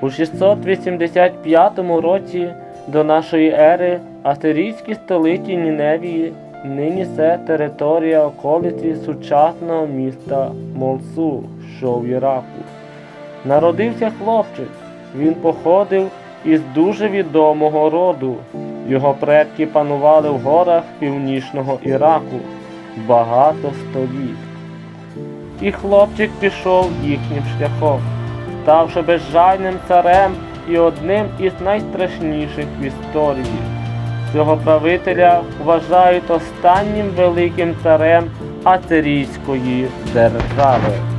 У 685 році до нашої ери асирійській столиці Ніневії, нині це територія околиці сучасного міста Молсул, що в Іраку. Народився хлопчик. Він походив із дуже відомого роду. Його предки панували в горах північного Іраку багато століть. І хлопчик пішов їхнім шляхом, ставши безжальним царем і одним із найстрашніших в історії. Цього правителя вважають останнім великим царем Ацерійської держави.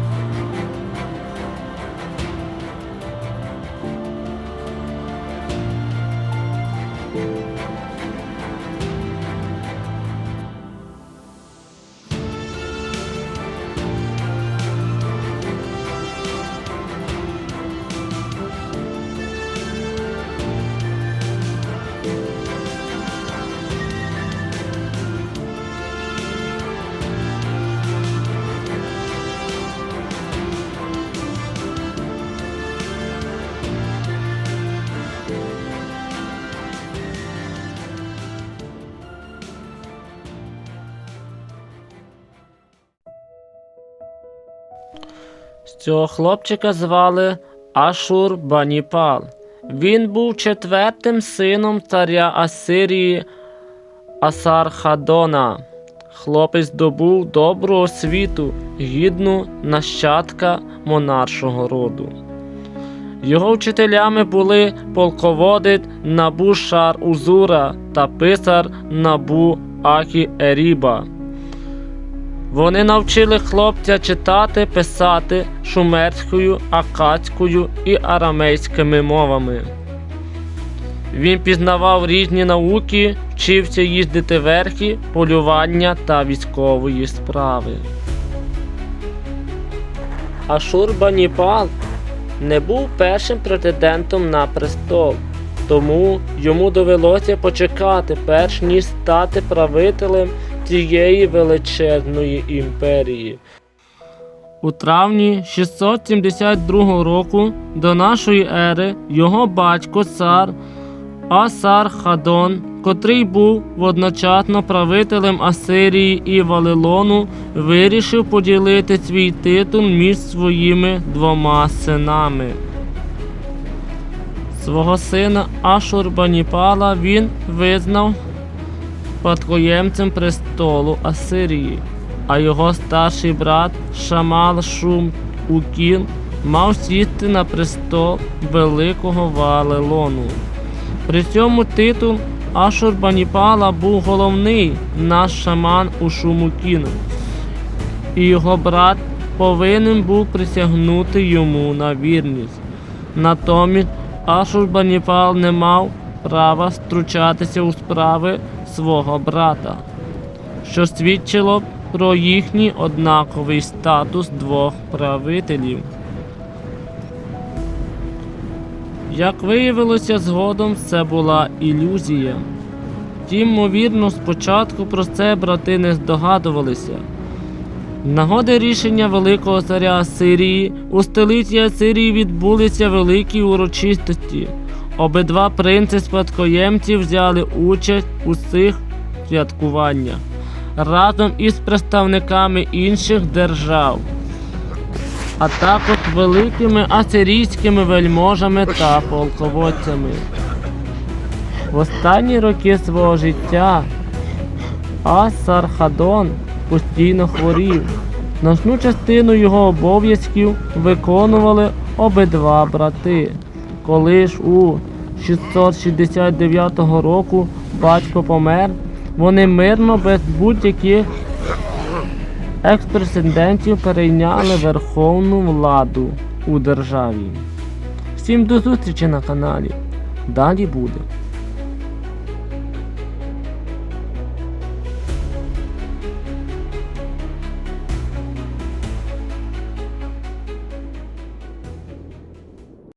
Цього хлопчика звали Ашур Баніпал. Він був четвертим сином царя Асирії Асархадона. Хлопець здобув добру освіту, гідну нащадка монаршого роду. Його вчителями були полководець Набу Шар Узура та писар Набу Ахі Еріба. Вони навчили хлопця читати, писати шумерською, акадською і арамейськими мовами. Він пізнавав різні науки, вчився їздити верхи, полювання та військової справи. Ашурбаніпал не був першим претендентом на престол, тому йому довелося почекати, перш ніж стати правителем цієї величезної імперії. У травні 672 року до нашої ери його батько цар Асар Хадон, котрий був водночасно правителем Асирії і Вавилону, вирішив поділити свій титул між своїми двома синами. Свого сина Ашурбаніпала він визнав спадкоємцем престолу Асирії, а його старший брат Шамал Шум Укін мав сісти на престол Великого Вавилону. При цьому титул Ашурбаніпала був головний наш шаман у Шумукіну, і його брат повинен був присягнути йому на вірність. Натомість Ашурбаніпал не мав права втручатися у справи свого брата, що свідчило про їхній однаковий статус двох правителів. Як виявилося згодом, це була ілюзія. Ймовірно, спочатку про це брати не здогадувалися. Нагоди рішення Великого царя Асирії у столиці Асирії відбулися великі урочистості. Обидва принци спадкоємці взяли участь у цих святкуваннях разом із представниками інших держав, а також великими асирійськими вельможами та полководцями. В останні роки свого життя Асархадон постійно хворів. Значну частину його обов'язків виконували обидва брати. Коли ж у 669 року батько помер, вони мирно без будь-яких експрецедентів перейняли верховну владу у державі. Всім до зустрічі на каналі. Далі буде.